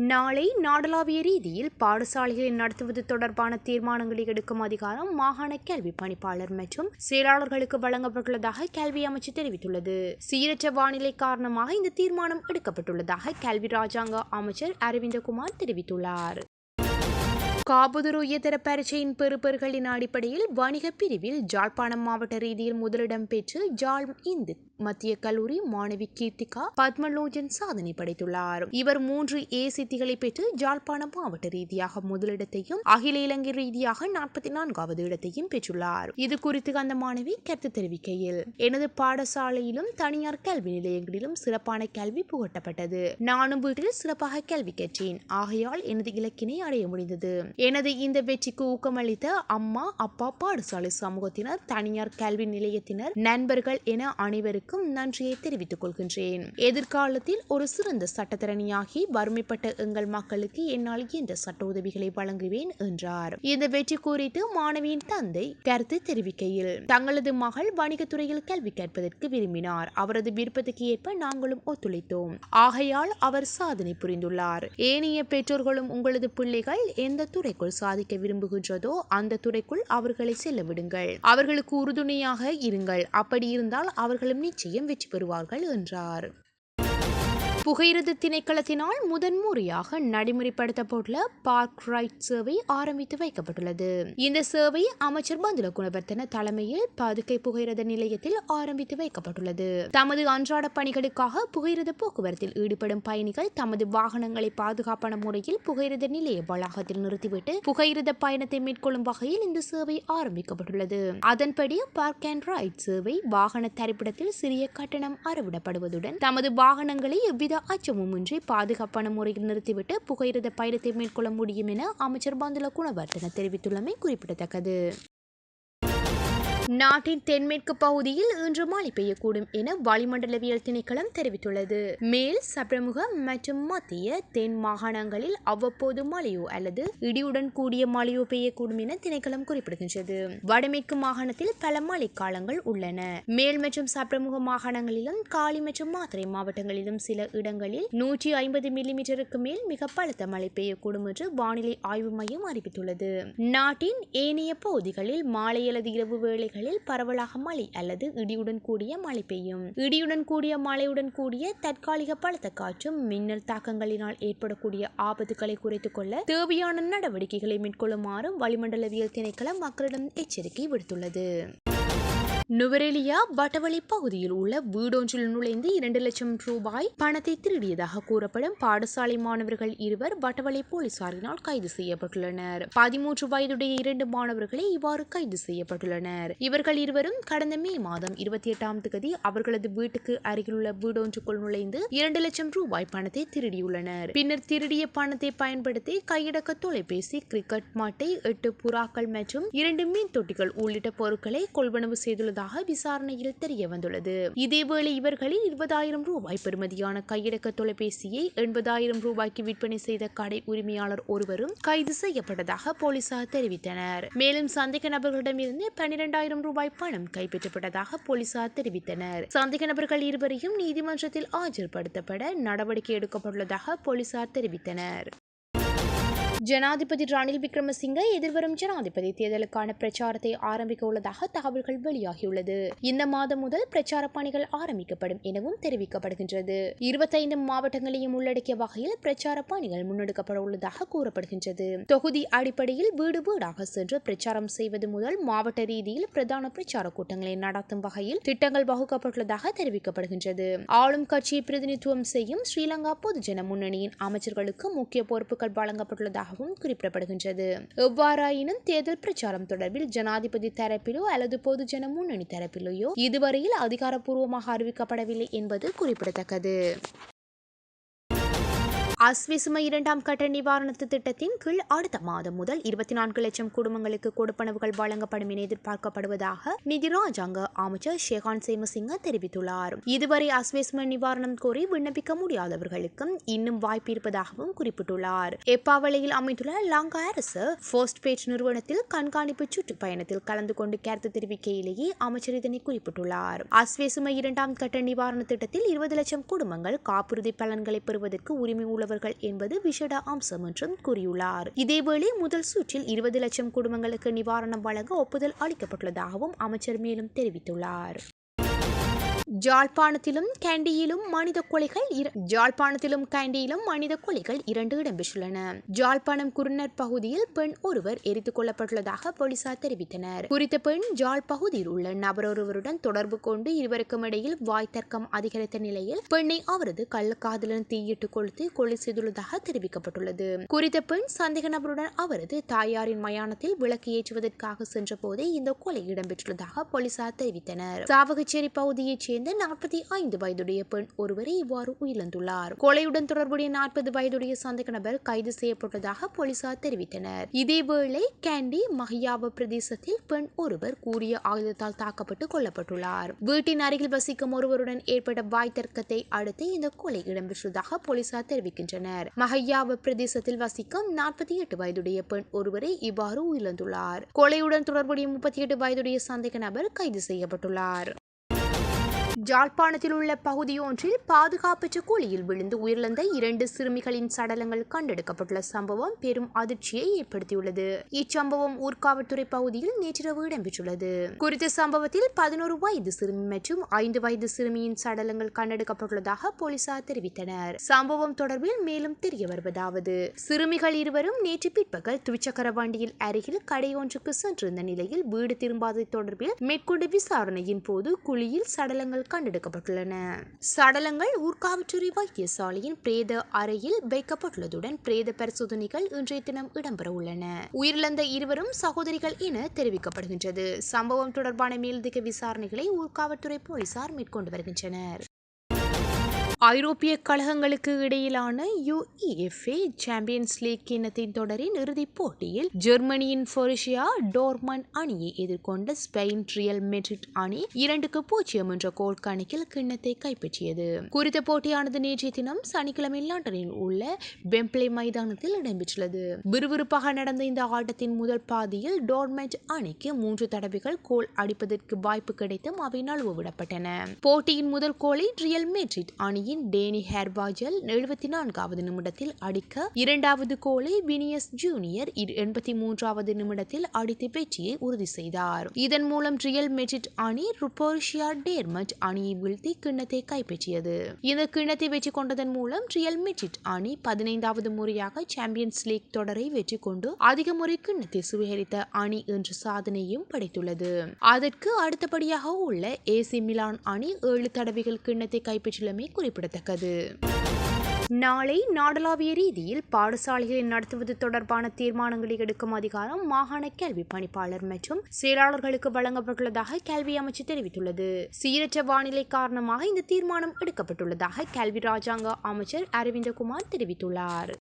நாளை நாடளாவிய ரீதியில் பாடசாலைகளை நடத்துவது தொடர்பான தீர்மானங்களை எடுக்கும் அதிகாரம் மாகாண கல்வி பணிப்பாளர் மற்றும் செயலாளர்களுக்கு வழங்கப்பட்டுள்ளதாக கல்வி அமைச்சு தெரிவித்துள்ளது. சீரற்ற வானிலை காரணமாக இந்த தீர்மானம் எடுக்கப்பட்டுள்ளதாக கல்வி ராஜாங்க அமைச்சர் அரவிந்தகுமார் தெரிவித்துள்ளார். காபுதுரு உயர்தர பரீட்சையின் பெறுபர்களின் அடிப்படையில் வணிகப் பிரிவில் ஜாழ்ப்பாணம் மாவட்ட ரீதியில் முதலிடம் பெற்று ஜாழ் இந்து மத்திய கல்லூரி மாணவி கீர்த்திகா பத்மலோஜன் சாதனை படைத்துள்ளார். இவர் மூன்று ஏ சித்திகளை பெற்று ஜாழ்ப்பாணம் மாவட்ட ரீதியாக முதலிடத்தையும் அகில இலங்கை ரீதியாக நாற்பத்தி நான்காவது இடத்தையும் பெற்றுள்ளார். இது குறித்து அந்த மாணவி கருத்து தெரிவிக்கையில் எனது பாடசாலையிலும் தனியார் கல்வி நிலையங்களிலும் சிறப்பான கல்வி புகட்டப்பட்டது. நானும் வீட்டில் சிறப்பாக கல்வி கற்றேன். ஆகையால் எனது இலக்கினை அடைய முடிந்தது. எனது இந்த வெற்றிக்கு ஊக்கமளித்த அம்மா அப்பா பாடசாலை சமூகத்தினர் தனியார் கல்வி நிலையத்தினர் நண்பர்கள் என அனைவருக்கும் நன்றியை தெரிவித்துக் கொள்கின்றேன். எதிர்காலத்தில் ஒரு சிறந்த சட்டத்திறனியாகி வறுமைப்பட்ட எங்கள் மக்களுக்கு என்னால் என்ற சட்ட உதவிகளை வழங்குவேன் என்றார். இந்த வெற்றி குறித்து மாணவியின் தந்தை கருத்து தெரிவிக்கையில் தங்களது மகள் வணிகத்துறையில் கல்வி கேட்பதற்கு விரும்பினார். அவரது விருப்பத்துக்கு ஏற்ப நாங்களும் ஒத்துழைத்தோம். ஆகையால் அவர் சாதனை புரிந்துள்ளார். ஏனைய பெற்றோர்களும் உங்களது பிள்ளைகள் எந்த துறை துறைக்குள் சாதிக்க விரும்புகின்றதோ அந்த துறைக்குள் அவர்களை செல்ல விடுங்கள். அவர்களுக்கு உறுதுணையாக இருங்கள். அப்படி இருந்தால் அவர்களும் நிச்சயம் வெற்றி பெறுவார்கள் என்றார். புகையிரத திணைக்களத்தினால் முதன்முறையாக நடைமுறைப்படுத்தப்பட்டுள்ள பார்க் ரைட் சேவை ஆரம்பித்து வைக்கப்பட்டுள்ளது. இந்த சேவை அமைச்சர் பந்துல குணவர்த்தன தலைமையில் பாதுகை புகையிரத நிலையத்தில் ஆரம்பித்து வைக்கப்பட்டுள்ளது. தமது அன்றாட பணிகளுக்காக புகையிரத போக்குவரத்தில் ஈடுபடும் பயணிகள் தமது வாகனங்களை பாதுகாப்பான முறையில் புகையிரத நிலைய வளாகத்தில் நிறுத்திவிட்டு புகையிரத பயணத்தை மேற்கொள்ளும் வகையில் இந்த சேவை ஆரம்பிக்கப்பட்டுள்ளது. அதன்படி பார்க் அண்ட் ரைட் சேவை வாகன தரிப்பிடத்தில் சிறிய கட்டணம் அறவிடப்படுவதுடன் தமது வாகனங்களை எவ்வித அச்சமுமின்றி பாதுகாப்பான முறையில் நிறுத்திவிட்டு புகையிரத பயணத்தை மேற்கொள்ள முடியும் என அமைச்சர் பந்துல குணவர்த்தன தெரிவித்துள்ளமை குறிப்பிடத்தக்கது. நாட்டின் தென்மேற்கு பகுதியில் இன்று மழை பெய்யக்கூடும் என வளிமண்டலவியல் திணைக்களம் தெரிவித்துள்ளது. மேல் சப்ரமுக மற்றும் மத்திய தென் மாகாணங்களில் அவ்வப்போது மழையோ அல்லது இடியுடன் கூடிய மழையோ பெய்யக்கூடும் என திணைக்களம் குறிப்பிடுகின்றது. வடமேற்கு மாகாணத்தில் பல மழை காலங்கள் உள்ளன. மேல் மற்றும் சப்ரமுக மாகாணங்களிலும் காலி மற்றும் மாத்திரை மாவட்டங்களிலும் சில இடங்களில் நூற்றி ஐம்பது மில்லிமீட்டருக்கு மேல் மிக பலத்த மழை பெய்யக்கூடும் என்று வானிலை ஆய்வு மையம் அறிவித்துள்ளது. நாட்டின் ஏனைய பகுதிகளில் மாலை அல்லது இரவு பகுதிகளில் பரவலாக மழை அல்லது இடியுடன் கூடிய மழை பெய்யும். இடியுடன் கூடிய மழையுடன் கூடிய தற்காலிக பலத்த காற்றும் மின்னல் தாக்கங்களினால் ஏற்படக்கூடிய ஆபத்துக்களை குறைத்துக் கொள்ள தேவையான நடவடிக்கைகளை மேற்கொள்ளுமாறும் வளிமண்டலவியல் திணைக்களம் மக்களிடம் எச்சரிக்கை விடுத்துள்ளது. நுவரெலியா பட்டவளி பகுதியில் உள்ள வீடொன்றில் நுழைந்து இரண்டு லட்சம் ரூபாய் பணத்தை திருடியதாக கூறப்படும் பாடசாலை மாணவர்கள் இருவர் பட்டவளி போலீசாரினால் கைது செய்யப்பட்டுள்ளனர். பதிமூன்று வயதுடைய இரண்டு மாணவர்களே இவ்வாறு கைது செய்யப்பட்டுள்ளனர். இவர்கள் இருவரும் கடந்த மே மாதம் இருபத்தி எட்டாம் தேதி அவர்களது வீட்டுக்கு அருகிலுள்ள வீடொன்றுக்குள் நுழைந்து இரண்டு லட்சம் ரூபாய் பணத்தை திருடியுள்ளனர். பின்னர் திருடிய பணத்தை பயன்படுத்தி கையடக்க தொலைபேசி கிரிக்கெட் மாட்டை எட்டு புறாக்கள் மற்றும் இரண்டு மீன் தொட்டிகள் உள்ளிட்ட பொருட்களை கொள்வனவு செய்துள்ளது இருந்ததாக விசாரணையில் தெரிய வந்துள்ளது இதேவேளை இவர்களில் இருபதாயிரம் ரூபாய் பெறுமதியான கையடக்க தொலைபேசியை எண்பதாயிரம் ரூபாய்க்கு விற்பனை செய்த கடை உரிமையாளர் ஒருவரும் கைது செய்யப்பட்டதாக போலீசார் தெரிவித்தனர். மேலும் சந்தேக நபர்களிடமிருந்து பனிரெண்டாயிரம் ரூபாய் பணம் கைப்பற்றப்பட்டதாக போலீசார் தெரிவித்தனர். சந்தேக நபர்கள் இருவரையும் நீதிமன்றத்தில் ஆஜர்படுத்தப்பட நடவடிக்கை எடுக்கப்பட்டுள்ளதாக போலீசார் தெரிவித்தனர். ஜனாதிபதி ரணில் விக்ரமசிங்க எதிர்வரும் ஜனாதிபதி தேர்தலுக்கான பிரச்சாரத்தை ஆரம்பிக்க உள்ளதாக தகவல்கள் வெளியாகியுள்ளது. இந்த மாதம் முதல் பிரச்சார பணிகள் ஆரம்பிக்கப்படும் எனவும் தெரிவிக்கப்படுகின்றது. இருபத்தைந்து மாவட்டங்களையும் உள்ளடக்கிய வகையில் பிரச்சார பணிகள் முன்னெடுக்கப்பட உள்ளதாக கூறப்படுகின்றது. தொகுதி அடிப்படையில் வீடு வீடாக சென்று பிரச்சாரம் செய்வது முதல் மாவட்ட ரீதியில் பிரதான பிரச்சார கூட்டங்களை நடத்தும் வகையில் திட்டங்கள் வகுக்கப்பட்டுள்ளதாக தெரிவிக்கப்படுகின்றது. ஆளும் கட்சியை பிரதிநிதித்துவம் செய்யும் ஸ்ரீலங்கா பொதுஜன முன்னணியின் அமைச்சர்களுக்கு முக்கிய பொறுப்புகள் வழங்கப்பட்டுள்ளதாக இருப்பதாகவும் குறிப்பிடப்படுகின்றது. எவ்வாறாயினும் தேர்தல் பிரச்சாரம் தொடர்பில் ஜனாதிபதி தரப்பிலோ அல்லது பொதுஜன முன்னணி தரப்பிலேயோ இதுவரையில் அதிகாரப்பூர்வமாக அறிவிக்கப்படவில்லை என்பது குறிப்பிடத்தக்கது. அஸ்விசும இரண்டாம் கட்ட நிவாரணத்து திட்டத்தின் கீழ் அடுத்த மாதம் முதல் இருபத்தி நான்கு லட்சம் குடும்பங்களுக்கு கொடுப்பனவுகள் வழங்கப்படும் என எதிர்பார்க்கப்படுவதாக நிதி ராஜாங்க அமைச்சர் ஷேகான் சேமசிங்க தெரிவித்துள்ளார். இதுவரை அஸ்விசும நிவாரணம் கோரி விண்ணப்பிக்க முடியாதவர்களுக்கும் இன்னும் வாய்ப்பு இருப்பதாகவும் குறிப்பிட்டுள்ளார். எப்பாவளையில் அமைந்துள்ள லங்கா அரசு போஸ்ட் பேஜ் நிறுவனத்தில் கண்காணிப்பு சுற்றுப்பயணத்தில் கலந்து கொண்டு கருத்து தெரிவிக்கையிலேயே அமைச்சர் இதனை குறிப்பிட்டுள்ளார். அஸ்வேசும இரண்டாம் கட்ட நிவாரண திட்டத்தில் இருபது லட்சம் குடும்பங்கள் காப்புறுதி பலன்களை பெறுவதற்கு உரிமை உள்ள கொண்டவர்கள் என்பது விஷட அம்சம் என்றும் கூறியுள்ளார். இதேவேளை முதல் சுற்றில் இருபது லட்சம் குடும்பங்களுக்கு நிவாரணம் வழங்க ஒப்புதல் அளிக்கப்பட்டுள்ளதாகவும் அமைச்சர் மேலும் தெரிவித்துள்ளார். ஜாழ்ப்பாணத்திலும் கேண்டியிலும் மனித கொலைகள் ஜாழ்ப்பாணத்திலும் கேண்டியிலும் மனித கொலைகள் இரண்டு இடம்பெற்றுள்ளன. ஜாழ்ப்பாணம் குருநர் பகுதியில் பெண் ஒருவர் எரித்துக் கொள்ளப்பட்டுள்ளதாக போலீசார் தெரிவித்தனர். குறித்த பெண் ஜாழ் பகுதியில் உள்ள நபரொருவருடன் தொடர்பு கொண்டு இருவருக்கும் இடையில் வாய் தர்க்கம் அதிகரித்த நிலையில் பெண்ணை அவரது கள்ளக்காதலன் தீயிட்டு கொளுத்து கொலை செய்துள்ளதாக தெரிவிக்கப்பட்டுள்ளது. குறித்த பெண் சந்தேக நபருடன் அவரது தாயாரின் மயானத்தில் விளக்கு ஏற்றுவதற்காக சென்றபோதே இந்த கொலை இடம்பெற்றுள்ளதாக போலீசார் தெரிவித்தனர். சாவகச்சேரி பகுதியைச் சேர்ந்த நாற்பத்தி ஐந்து வயதுடைய பெண் ஒருவரை இவ்வாறு உயிரிழந்துள்ளார். கொலையுடன் தொடர்புடைய நாற்பது வயதுடைய சந்தேக நபர் கைது செய்யப்பட்டதாக போலீசார் தெரிவித்தனர். இதேவேளை கேண்டி மஹியாவ பிரதேசத்தில் பெண் ஒருவர் கூறிய ஆயுதத்தால் தாக்கப்பட்டு கொல்லப்பட்டுள்ளார். வீட்டின் அருகில் வசிக்கும் ஒருவருடன் ஏற்பட்ட வாய் தர்க்கத்தை அடுத்து இந்த கொலை இடம்பெற்றதாக போலீசார் தெரிவிக்கின்றனர். மஹையாவ பிரதேசத்தில் வசிக்கும் நாற்பத்தி எட்டு வயதுடைய பெண் ஒருவரை இவ்வாறு உயிரிழந்துள்ளார். கொலையுடன் தொடர்புடைய முப்பத்தி எட்டு வயதுடைய சந்தேக நபர் கைது செய்யப்பட்டுள்ளார். ஜாழ்ப்பாணத்தில் உள்ள பகுதியொன்றில் பாதுகாப்பற்ற குழியில் விழுந்து உயிரிழந்த இரண்டு சிறுமிகளின் சடலங்கள் கண்டெடுக்கப்பட்டுள்ள சம்பவம் பெரும் அதிர்ச்சியை ஏற்படுத்தியுள்ளது. இச்சம்பவம் ஊர்காவல்துறை பகுதியில் நேற்றிரவு இடம்பெற்றுள்ளது. குறித்த சம்பவத்தில் பதினோரு வயது சிறுமி மற்றும் ஐந்து வயது சிறுமியின் சடலங்கள் கண்டெடுக்கப்பட்டுள்ளதாக போலீசார் தெரிவித்தனர். சம்பவம் தொடர்பில் மேலும் தெரிய வருவதாவது. சிறுமிகள் இருவரும் நேற்று பிற்பகல் துவிச்சக்கர வண்டியில் அருகில் கடையொன்றுக்கு சென்றிருந்த நிலையில் வீடு திரும்பாதது தொடர்பில் மேற்கொண்ட விசாரணையின் போது குழியில் சடலங்கள் கண்டெடுக்கப்பட்டுள்ளன. சடலங்கள் ஊர்காவற்றுறை வைத்தியசாலையின் பிரேத அறையில் வைக்கப்பட்டுள்ளதுடன் பிரேத பரிசோதனைகள் இன்றைய தினம் இடம்பெற உள்ளன. உயிரிழந்த இருவரும் சகோதரிகள் என தெரிவிக்கப்படுகின்றது. சம்பவம் தொடர்பான மேலதிக விசாரணைகளை ஊர்காவல்துறை போலீசார் மேற்கொண்டு வருகின்றனர். ஐரோப்பிய கழகங்களுக்கு இடையிலான யுஇஎஃப்ஏ சாம்பியன்ஸ் லீக் கிண்ணத்தின் தொடரின் இறுதிப் போட்டியில் ஜெர்மனியின் ஃபொரிஷியா டோர்மன் அணியை எதிர்கொண்ட ஸ்பெயின் ரியல் மெட்ரிட் அணி இரண்டுக்கு பூஜ்ஜியம் என்ற கோல் கணக்கில் கிண்ணத்தை கைப்பற்றியது. குறித்த போட்டியானது நேற்றைய தினம் சனிக்கிழமை லண்டனில் உள்ள பெம்ப்ளே மைதானத்தில் இடம்பெற்றுள்ளது. விறுவிறுப்பாக நடந்த இந்த ஆட்டத்தின் முதல் பாதியில் டோர்மெட் அணிக்கு மூன்று தடவைகள் கோல் அடிப்பதற்கு வாய்ப்பு கிடைத்தும் அவை நழுவ விடப்பட்டன. போட்டியின் முதல் கோலை ரியல் மெட்ரிட் அணியின் டேனி ஹேர்பாஜல் எழுபத்தி நான்காவது நிமிடத்தில் அடிக்க இரண்டாவது கோலை வினியஸ் ஜூனியர் எண்பத்தி மூன்றாவது நிமிடத்தில் அடித்து வெற்றியை உறுதி செய்தார். இதன் மூலம் ரியல் மெட்ரிட் அணி ருபோர்ஷியா டேர்மட் அணியை வீழ்த்தி கிண்ணத்தை கைப்பற்றியது. இந்த கிண்ணத்தை வெற்றி கொண்டதன் மூலம் ரியல் மெட்ரிட் அணி பதினைந்தாவது முறையாக சாம்பியன்ஸ் லீக் தொடரை வெற்றி கொண்டு அதிக முறை கிண்ணத்தை சுவீகரித்த அணி என்ற சாதனையும் படைத்துள்ளது. அதற்கு அடுத்தபடியாக உள்ள ஏசி மிலான் அணி ஏழு தடவைகள் கிண்ணத்தை கைப்பற்றியுள்ளமை குறிப்பிடத்தக்கது. நாளை நாடளாவிய ரீதியில் பாடசாலைகளை நடத்துவது தொடர்பான தீர்மானங்களை எடுக்கும் அதிகாரம் மாகாண கல்வி பணிப்பாளர் மற்றும் செயலாளர்களுக்கு வழங்கப்பட்டுள்ளதாக கல்வி அமைச்சு தெரிவித்துள்ளது. சீரற்ற வானிலை காரணமாக இந்த தீர்மானம் எடுக்கப்பட்டுள்ளதாக கல்வி ராஜாங்க அமைச்சர் அரவிந்தகுமார் தெரிவித்துள்ளார்.